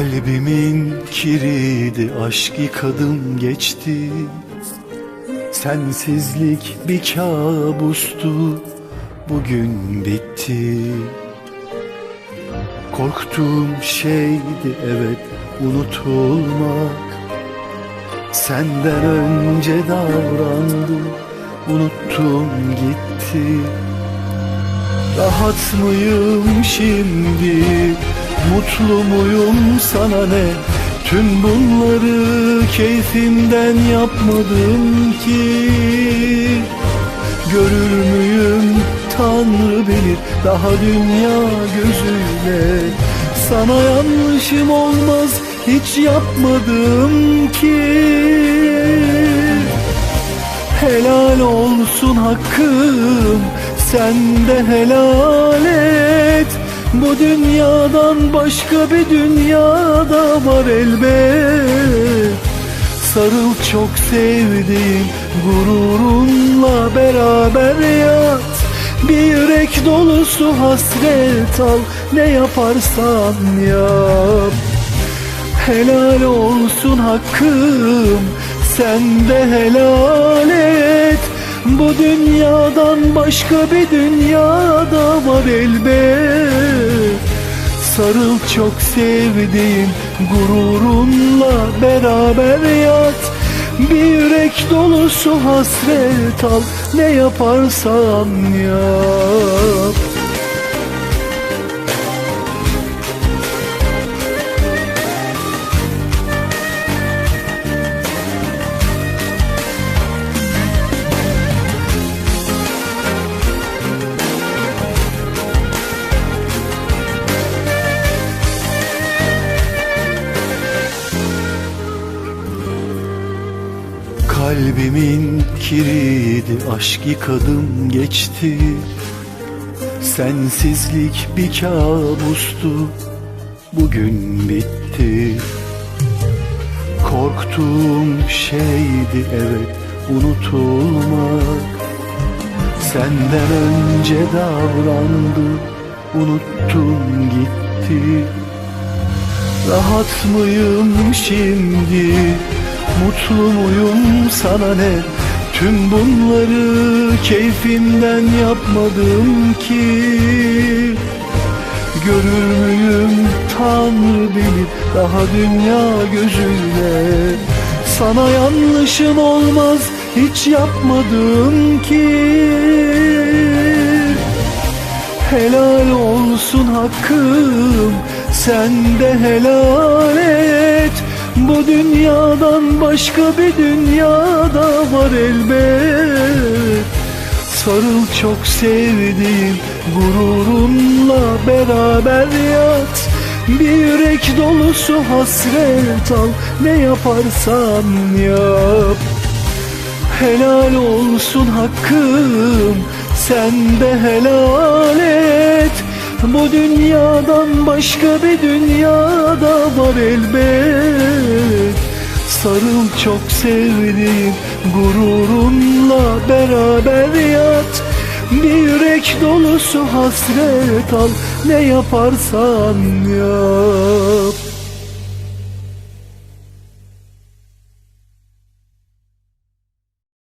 Kalbimin kiriydi aşk yıkadım geçti. Sensizlik bir kabustu bugün bitti. Korktuğum şeydi evet unutulmak. Senden önce davrandım unuttum gitti. Rahat mıyım şimdi Mutlu muyum sana ne? Tüm bunları keyfimden yapmadım ki. Görür müyüm? Tanrı bilir. Daha dünya gözüyle Sana yanlışım olmaz. Hiç yapmadım ki. Helal olsun hakkım. Sen de helal Bu dünyadan başka bir dünyada var elbet. Sarıl çok sevdiğim Gururunla beraber yat. Bir yürek dolusu hasret al Ne yaparsan yap. Helal olsun hakkım sen de helal et. Bu dünyadan başka bir dünyada var elbet Sarıl çok sevdiğim gururunla beraber yat. Bir yürek dolusu hasret al ne yaparsan yap Kalbimin kiriydi aşk yıkadım geçti. Sensizlik bir kabustu bugün bitti. Korktuğum şeydi evet unutulmak. Senden önce davrandı unuttum gitti. Rahat mıyım şimdi Mutlu muyum sana ne? Tüm bunları keyfimden yapmadım ki. Görür müyüm Tanrı bilir Daha dünya gözüyle? Sana yanlışım olmaz Hiç yapmadım ki. Helal olsun hakkım Sen de helal et Bu dünyadan başka bir dünyada var elbet. Sarıl çok sevdiğim gururunla beraber yat. Bir yürek dolusu hasret al ne yaparsan yap. Helal olsun hakkım sen de helal et Bu dünyadan başka bir dünyada var elbet. Sarıl çok sevdiğim gururunla beraber yat. Bir yürek dolusu hasret al ne yaparsan yap